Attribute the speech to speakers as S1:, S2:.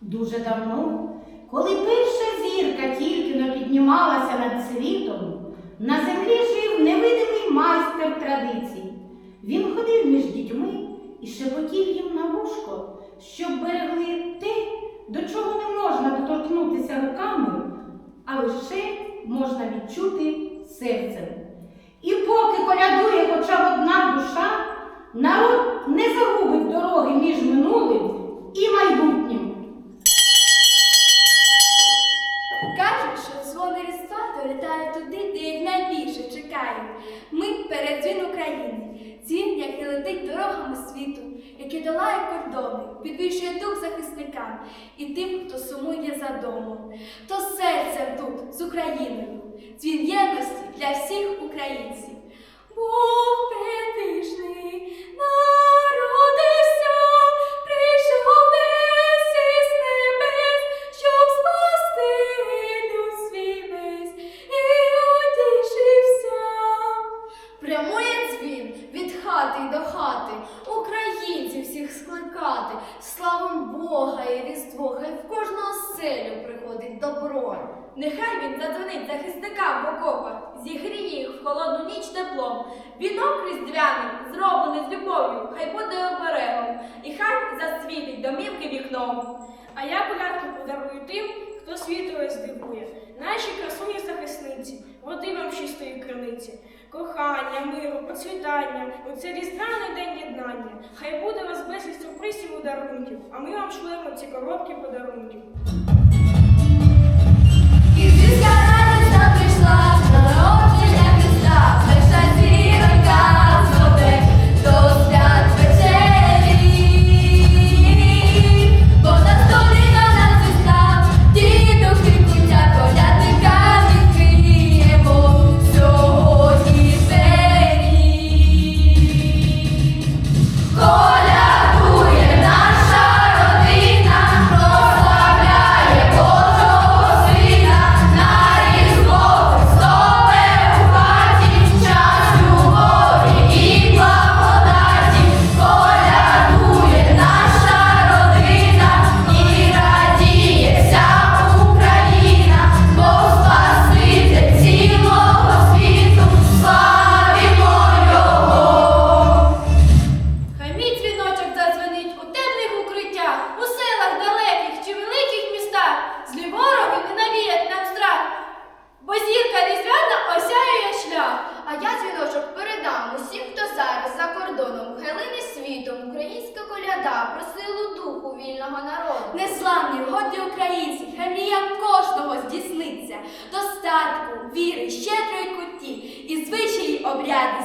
S1: Дуже давно, коли перша зірка тільки но піднімалася над світом, на землі жив невидимий майстер традицій. Він ходив між дітьми і шепотів їм на вушко, щоб берегли те, до чого не можна доторкнутися руками, а лише можна відчути серцем. І поки колядує хоча б одна душа, народ не загубить дороги
S2: Долітають туди, де їх найбільше чекають. Ми передзвін України. Дзвін, який летить дорогами світу, який долає кордони, підвищує дух захисникам і тим, хто сумує за домом. То серцем тут, з Україною. Дзвін єдності для всіх українців. Бог предвічний хати українців всіх скликати, славим Бога і Різдво, хай в кожну оселю приходить добро. Нехай він задзвонить захисникам в окопах, зігріє їх в холодну ніч теплом. Вінок різдвяний, зроблений з любов'ю, хай буде оберегом, і хай засвітить домівки вікном.
S3: А я колядку подарую тим, хто світою здивує. Наші красуні захисниці, води вам чистої криниці, кохання, миру, процвітання. У це різдвяний день єднання. Хай буде вас безліч сюрпризів і дарунків, а ми вам шлемо ці коробки подарунків.
S2: Шлях. А я дзвіночок передам усім, хто зараз за кордоном, хилини світом українська коляда про силу духу вільного народу. Неславні, годні українці, хай кожного здійсниться, достатку, віри, щедрої куті і звичаї обряди.